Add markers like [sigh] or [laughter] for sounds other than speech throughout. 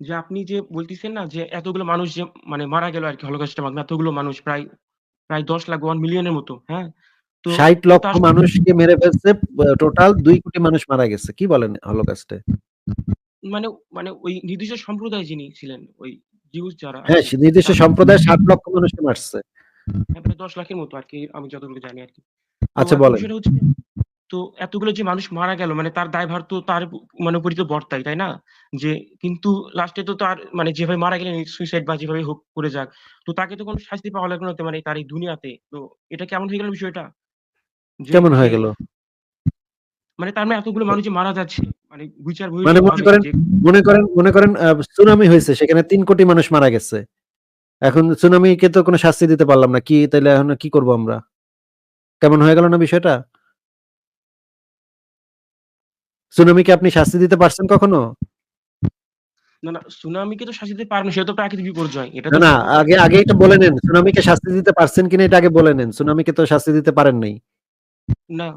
যে আপনি যে বলতেছেন না যে এতগুলো মানুষ যে মানে মারা গেল আর কি হলোকস্টের মাধ্যমে এতগুলো মানুষ প্রায় প্রায় ১০ লাখ ওয়ান মিলিয়নের মতো, হ্যাঁ? তো ৬০ লক্ষ মানুষকে মেরে ফেলছে টোটাল ২ কোটি মানুষ মারা গেছে। কি বলেন হলোকস্টে? মানে মানে ওই নির্দিষ্ট সম্প্রদায় যিনি ছিলেন ওই জিউস যারা হ্যাঁ, নির্দিষ্ট সম্প্রদায় ৬০ লক্ষ মানুষকে মারছে। হ্যাঁ, ১০ লাখের মতো আরকি আমি যতটুকু জানি আরকি। তো আচ্ছা বলেন। তো এতগুলো যে মানুষ মারা গেল মানে তার দায়ভার তো তার মানে উপরই তো বর্তায়, তাই না? যে কিন্তু লাস্টে তো তার মানে যেভাবে মারা গেলেন সুইসাইড বা যেভাবে হোক করে যাক। তো তাকে তো কোনো শাস্তি পাওয়া লাগল না তো মানে তার এই দুনিয়াতে। তো এটা কেমন হয়ে গেল বিষয়টা? কেমন হয়ে গেল? মানে তার মানে এতগুলো মানুষ মারা যাচ্ছে মানে বিচার মানে মনে করেন মনে করেন মনে করেন সুনামি হয়েছে সেখানে তিন কোটি মানুষ মারা গেছে। এখন সুনামিকে তো কোনো শাস্তি দিতে পারলাম না। কি তাইলে এখন কি করব আমরা? কেমন হয়ে গেল না বিষয়টা? সুনামিকে আপনি শাস্তি দিতে পারছেন কখনো? না, না সুনামিকে তো শাস্তি দিতে পারবে না। সেটা তো প্রাকৃতিক বিপর্যয়। এটা না, না আগে আগে এটা বলে নেন। সুনামিকে শাস্তি দিতে পারছেন কিনা এটা আগে বলে নেন। সুনামিকে তো শাস্তি দিতে পারেন নাই। না।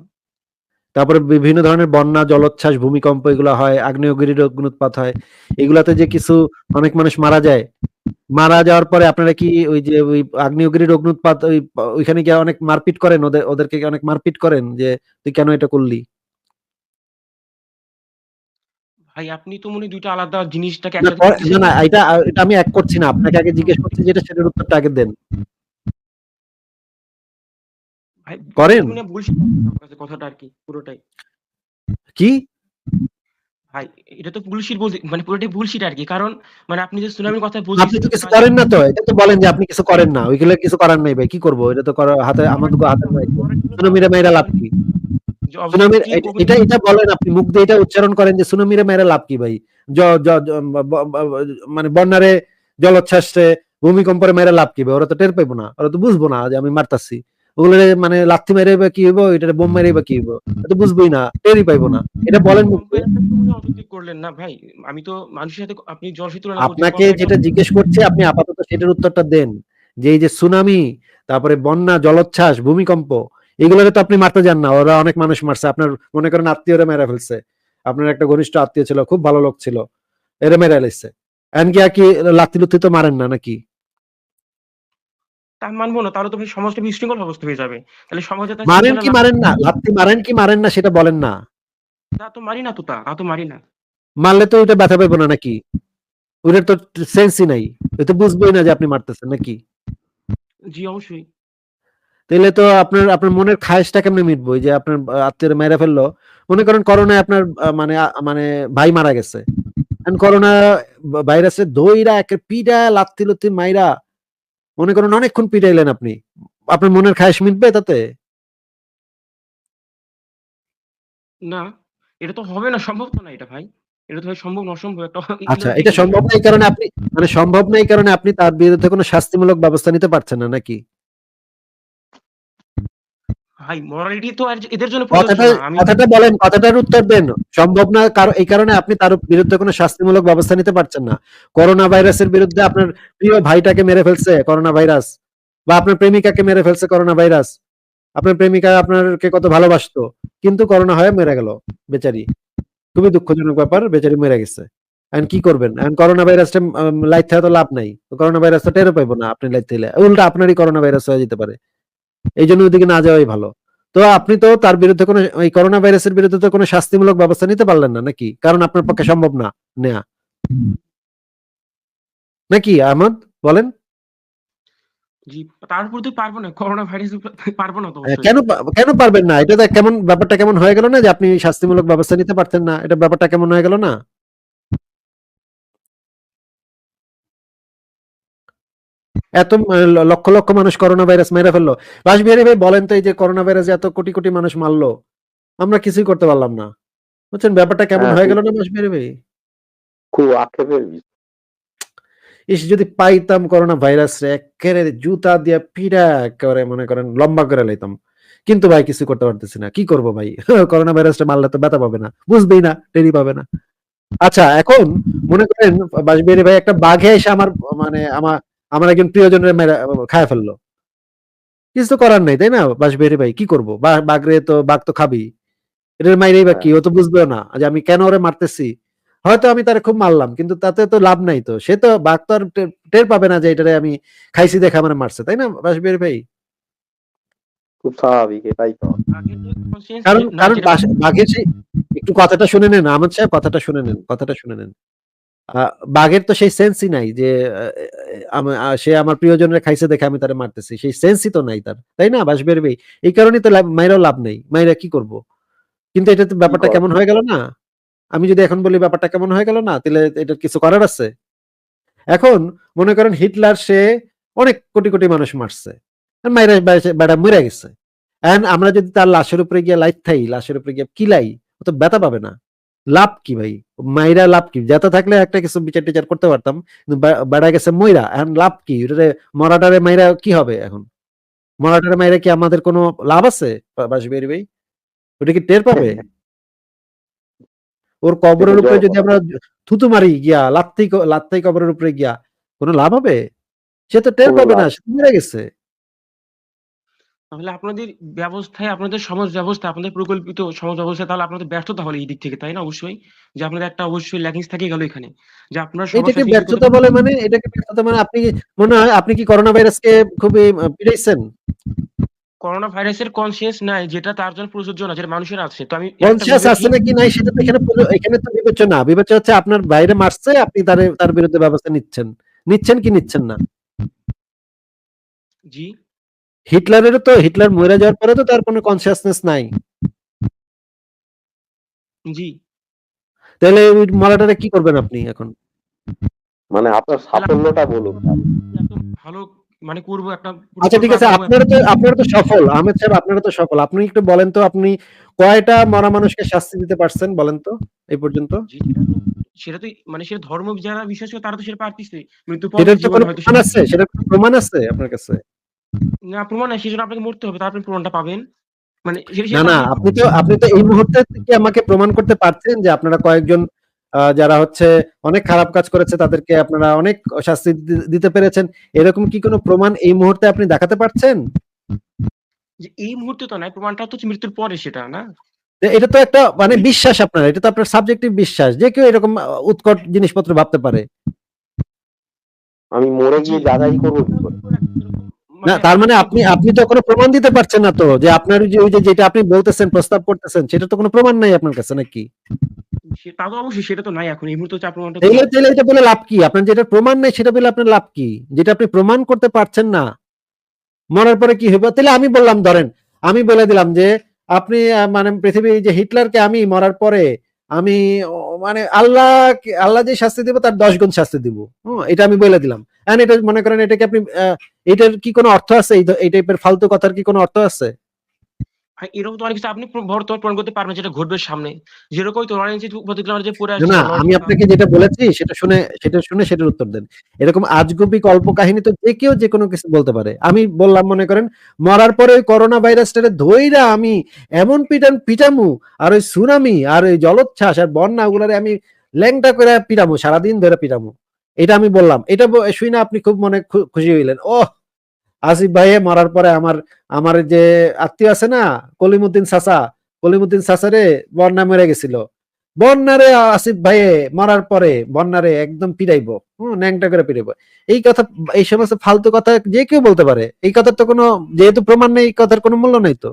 তারপরে বিভিন্ন ধরনের বন্যা, জলোচ্ছ্বাস, ভূমিকম্প এগুলো হয়, আগ্নেয়গিরির অগ্নুৎপাত হয়। এগুলাতে যে কিছু অনেক মানুষ মারা যায়। মারা যাওয়ার পরে আপনারা কি ওই যে ওই আগ্নেয়গিরির অগ্নুৎপাত ওই ওইখানে গিয়ে অনেক মারপিট করেন? ওদের ওদেরকে অনেক মারপিট করেন যে, "তুই কেন এটা করলি?" ভাই আপনি তো মনে হয় ২ টা আলাদা জিনিসটাকে একসাথে না, এটা এটা আমি এক করছি না। আপনাকে আগে জিজ্ঞেস করছি যেটা সেটার উত্তরটা আগে দেন। ভাই করেন? মনে কথাটা আরকি পুরোটাই। কি? ভাই এটা তো বলতে মানে পুরোটাই বুলশিট আরকি। কারণ মানে আপনি যে সুনামির কথা আপনি তো কিছু করেন না তো। এটা তো বলেন যে আপনি কিছু করেন না। ওইগুলা কিছু করার নাই ভাই। কি করব? এটা তো হাতে আমাদেরকে হাতে নাই। সুনামিরে মাইরা লাভ কি? এটা এটা এটা বলেন আপনি মুখ দিয়ে এটা উচ্চারণ করেন যে সুনামিরে মাইরা লাভ কি ভাই? মানে বন্যারে, জলোচ্ছ্বাসে, ভূমিকম্পরে মাইরা লাভ কি ভাই? ওরা তো টের পাইব না। ওরা তো বুঝব না যে আমি মারতাছি। ওগুলোরে মানে লাথি মাইরাই বা কি হইব? এটারে বোম মাইরাই বা কি হইব? তো বুঝবোই না। টেরই পাইবো না। এটা বলেন মুখ করলেন না ভাই। আমি তো মানুষের সাথে আপনি জলসে তুলনা আপনাকে যেটা জিজ্ঞেস করছি আপনি আপাতত সেটার উত্তরটা দেন। যে এই যে সুনামি, তারপরে বন্যা, জলোচ্ছ্বাস, ভূমিকম্প এগুলোরে তো আপনি মারতে যান না। ওরা অনেক মানুষ মারছে। আপনার মনে করেন আত্মীয়রা মেরে ফেলছে। আপনার একটা ঘনিষ্ঠ আত্মীয় ছিল, খুব ভালো লোক ছিল। এরে মেরে লাইছে। এখন কি আর কি লাত্তি-লুত্তি তো মারেন না নাকি? তা মানব না। তাহলে তো ভাই সমাজটা বিশৃঙ্খল অবস্থা হয়ে যাবে। তাহলে সমাজে মারেন কি মারেন না? লাত্তি মারেন কি মারেন না সেটা বলেন না। তা তো মারি না তো তা। তা তো মারি না। মারলে তো ব্যথা না নাকি? তো সেন্সই নাই। ও তো বুঝবোই না যে আপনি মারতেছেন নাকি? জি অবশ্যই। তাইলে তো আপনার আপনার মনের খায়েশটা কেমনে মিটবো? যে আপনার আ আত্মীয়রা মাইরা ফেলল। মনে করেন করোনায় আপনার মানে মানে ভাই মারা গেছে। করোনা ভা ভাইরাসে ধইরা একে পিডায়া লাত্তি-লুত্তি মাইরা মনে করেন অনেকক্ষণ পিটাইলেন আপনি। আপনার মনের খায়েশ মিটবে তাতে? না। এটা তো হবে না। সম্ভব তো না এটা ভাই। এটা তো সম্ভব না অসম্ভব একটা আচ্ছা, এটা সম্ভব না এই কারণে আপনি মানে সম্ভব না এই কারণে আপনি তার বিরুদ্ধে কোনো শাস্তিমূলক ব্যবস্থা নিতে পারছেন না নাকি? ভাই মোরালিটি তো এদের জন্য কথাটা বলেন, কথাটার উত্তর দেন। সম্ভব না কার এই কারণে আপনি তার বিরুদ্ধে কোনো শাস্তিমূলক ব্যবস্থা নিতে পারছেন না। করোনা ভাইরাসের বিরুদ্ধে আপনার প্রিয় ভাইটাকে মেরে ফেলছে করোনা ভাইরাস বা আপনার প্রেমিকাকে মেরে ফেলছে করোনা ভাইরাস। আপনার প্রেমিকা আপনারকে কত ভালোবাসতো। কিন্তু করোনা হয়ে মরে গেল বেচারি। খুবই দুঃখজনক ব্যাপার বেচারি মেরে গেছে। এখন কি করবেন? এখন করোনা ভাইরাসটা আম লাইত থাইকা তো লাভ নাই। করোনা ভাইরাস তো টেরও পাইব না আপনি লাইত থাইলে। উল্টা আপনারই করোনা ভাইরাস হয়ে যেতে পারে। এইজন্য ওইদিকে না যাওয়াই ভালো। তো আপনি তো তার বিরুদ্ধে কোনো ওই করোনা ভাইরাসের বিরুদ্ধে তো কোনো শাস্তিমূলক ব্যবস্থা নিতে পারলেন না নাকি? কারণ আপনার পক্ষে সম্ভব না নেয়া। নাকি আহমদ বলেন? জি, তার উপর তো না। করোনা ভাইরাস পারব না তো কেন কেন পারবেন না? এটা তো কেমন ব্যাপারটা কেমন হয়ে গেল না যে আপনি শাস্তিমূলক ব্যবস্থা নিতে পারতেন না। এটা ব্যাপারটা কেমন হয়ে গেল না? এত লক্ষ, লক্ষ মানুষ করোনা ভাইরাস মেরে ফেলল। রাসবিহারী ভাই বলেন তো এই যে করোনা ভাইরাস এত কোটি, কোটি মানুষ মারলো। আমরা কিছুই করতে পারলাম না। বুঝছেন ব্যাপারটা কেমন হ্যাঁ, হয়ে গেল না রাসবিহারী ভাই? খুব আক্ষেপের ইস! যদি পাইতাম করোনা ভাইরাস রে জুতা দিয়া পিডা এক্কেবারে মনে করেন লম্বা করে লাইতাম। কিন্তু ভাই কিছু করতে পারতেছি না। কি করব ভাই? [laughs] করোনা ভাইরাসটা মারলে তো ব্যথা পাবে না। বুঝবেই না, টেরই পাবে না। আচ্ছা এখন মনে করেন বাঁশবিহারী ভাই একটা বাঘে এসে আমার মানে আমা আমার একজন প্রিয়জনের মেরে খাইয়া ফেলল। কিছু তো করার নাই, তাই না? বাঁশবিহারী ভাই কি করব বাঘরে তো বাঘ তো খাবি এটার মাইরেই বা কি? ও তো বুঝবেও না যে আমি কেন ওরে মারতেছি। হয়তো আমি তারে খুব মারলাম কিন্তু তাতে তো লাভ নাই তো সে তো বাঘ তো আর টের- পাবে না যে এটারে আমি খাইছি দেখে আমার মারছে তাই না বাসবির ভাই খুব স্বাভাবিক এটাই তো আগের যে conscience কারণ কারণ বাঘের একটু কথাটা শুনে নেন আহমদ সাহেব কথাটা শুনে নেন কথাটা শুনে নেন বাঘের তো সেই সেন্সই নাই যে সে আমার প্রিয়জনের খাইছে দেখে আমি তারে মারতেছি। সেই সেন্সই তো নাই তার তাই না? বাসবের ভাই এই কারণেই তো মাইরাও লাভ নেই। মাইরা কি করব? কিন্তু এটা তো ব্যাপারটা কেমন হয়ে গেল না? আমি যদি এখন বলি ব্যাপারটা কেমন হয়ে গেল না তাহলে এটা কিছু করার আছে? এখন মনে করেন হিটলার সে অনেক কোটি কোটি মানুষ মারছে। মাইরা বেড়া মরে গেছে। এন্ড আমরা যদি তার লাশের উপরে গিয়ে লাইট থাই লাশের উপরে গিয়ে কিলাই ও তো ব্যথা পাবে না। লাভ কি ভাই? মাইরা লাভ কি? যেতে থাকলে একটা কিছু বিচার টিচার করতে পারতাম কিন্তু বেড়া গেছে মইরা এখন লাভ কি? মরাটারে মাইরা কি হবে এখন? মরাটারে মাইরা কি আমাদের কোনো লাভ আছে? বাসবেরি ভাই ওটা কি টের পাবে? ওর কবরের উপরে যদি আমরা থুতু মারি গিয়া লাত্তি ক- লাত্তাই কবরের উপরে গিয়া কোনো লাভ হবে? সে তো টের পাবে না সে মরে গেছে। তাহলে আপনাদের ব্যবস্থায় আপনাদের সমাজ ব্যবস্থা আপনাদের প্রকল্পিত সমাজ ব্যবস্থা তাহলে আপনাদের ব্যর্থতা হলে এই দিক থেকে তাই না? অবশ্যই। যে আপনাদের একটা অবশ্যই ল্যাকিংস থেকে গেল এখানে। যে আপনারা এটাকে ব্যর্থতা বলে মানে এটাকে ব্যর্থতা মানে আপনি মনে হয় আপনি কি করোনা ভাইরাসকে খুবই আহ, পিটাইছেন? করোনা ভাইরাসের কনসিয়েন্স নাই যেটা তার জন্য প্রযোজ্য না যেটা মানুষের আছে। তো আমি কনসিয়াস আছে কি- নাকি নাই সেটা তো এখানে এখানে তো বিবেচনা। বিবেচনা হচ্ছে আপনার বাইরে মারছে আপনি তার তার বিরুদ্ধে ব্যবস্থা নিচ্ছেন। নিচ্ছেন কি নিচ্ছেন না? জি। হিটলারেরও তো হিটলার মরে যাওয়ার পরে তো তার কোনো কনসিয়াসনেস নাই। জি। তাহলে ওই মরাটারে কি করবেন আপনি এখন? মানে আপনার সাফল্যটা বলুন। ভালো মানে করব একটা আচ্ছা ঠিক আছে আপনারা তো আপনারা তো সফল আহমেদ সাহেব আপনারা তো সফল। আপনি একটু বলেন তো আপনি কয়টা মরা মানুষকে শাস্তি দিতে পারছেন বলেন তো এই পর্যন্ত? সেটা তো মানে সেটা ধর্ম যারা বিশ্বাস করে তারা তো সেটা পারতিছে। মৃত্যু পর সেটার তো কোনো প্রমাণ আছে সেটার প্রমাণ আছে আপনার কাছে? না প্রমাণ আছে সেজন্য আপনাকে মরতে হবে তারপরে প্রমাণটা পাবেন। মানে না না আপনি- তো আপনি তো এই মুহূর্তে কি আমাকে প্রমাণ করতে পারছেন যে আপনারা কয়েকজন যারা হচ্ছে অনেক খারাপ কাজ করেছে তাদেরকে আপনারা অনেক শাস্তি দিতে পেরেছেন। এরকম কি কোনো প্রমাণ এই মুহূর্তে আপনি দেখাতে পারছেন? যে এই মুহূর্তে তো নাই প্রমাণটা তো হচ্ছে মৃত্যুর পরে সেটা না? এটা তো একটা মানে বিশ্বাস আপনার এটা তো আপনার সাবজেক্টিভ বিশ্বাস যে কেউ এরকম উৎকট জিনিসপত্র ভাবতে পারে। আমি মরে গিয়ে যাচাই করব কি করে? না তার মানে আপনি আপনি তো কোনো প্রমাণ দিতে পারছেন না তো যে আপনার ওই যে ওই যে যেটা আপনি বলতেছেন প্রস্তাব করতেছেন সেটা তো কোনো প্রমাণ নাই আপনার কাছে নাকি? সে- তা তো অবশ্যই সেটা তো নাই এখন এই মুহূর্তে আপনার প্রমাণটা তো তাইলে নাই। এটা বলে লাভ কি? আপনার যেটা প্রমাণ নেই সেটা বলে আপনার লাভ কি? যেটা আপনি প্রমাণ করতে পারছেন না মরার পরে কি হবে তাহলে আমি বললাম ধরেন আমি বলে দিলাম যে আপনি মানে পৃথিবী যে হিটলারকে আমি মরার পরে আমি মানে আল্লাহ আল্লাহ যে শাস্তি দিব তার দশ গুণ শাস্তি দিব। এটা আমি বলে দিলাম। এটা মনে করেন, এটাকে আপনি এটার কি কোনো অর্থ আছে? এই টাইপের ফালতু কথার কি কোনো অর্থ আছে? এরকম তো অনেক কিছু আপনি বর্তমান করতে পারবেন যেটা ঘটবে সামনে। যেরকম প্রতিক্রিয়া যে পড়ে না, আমি আপনাকে যেটা বলেছি সেটা শুনে সেটা শুনে সেটার উত্তর দেন। এরকম আজগুবি কাহিনী তো যে কেউ যে কোনো কিছু বলতে পারে। আমি বললাম মনে করেন মরার পরে ওই করোনা ভাইরাসটারে ধইরা আমি এমন পিটান পিটামু আর ওই সুনামি আর ওই জলোচ্ছ্বাস আর বন্যা ওগুলারে আমি ল্যাংটা করে পিটামু সারাদিন ধরে পিটামু। এটা আমি বললাম। এটা শুনে আপনি খুব মনে খুশি হইলেন। ও আসিফ ভাইয়ে মরার পরে আমার আমার যে আত্মীয় আছে না, কলিমুদ্দিন সাসা কলিমুদ্দিন সাসারে বন্যা মেরে গেছিল। বন্যারে আসিফ ভাইয়ে মরার পরে বন্যারে একদম পিড়াইব হম, ন্যাংটা করে পিড়াইব এই কথা, এই সমস্ত ফালতু কথা যে কেউ বলতে পারে। এই কথার তো কোনো, যেহেতু প্রমাণ নেই, এই কথার কোনো মূল্য নেই তো।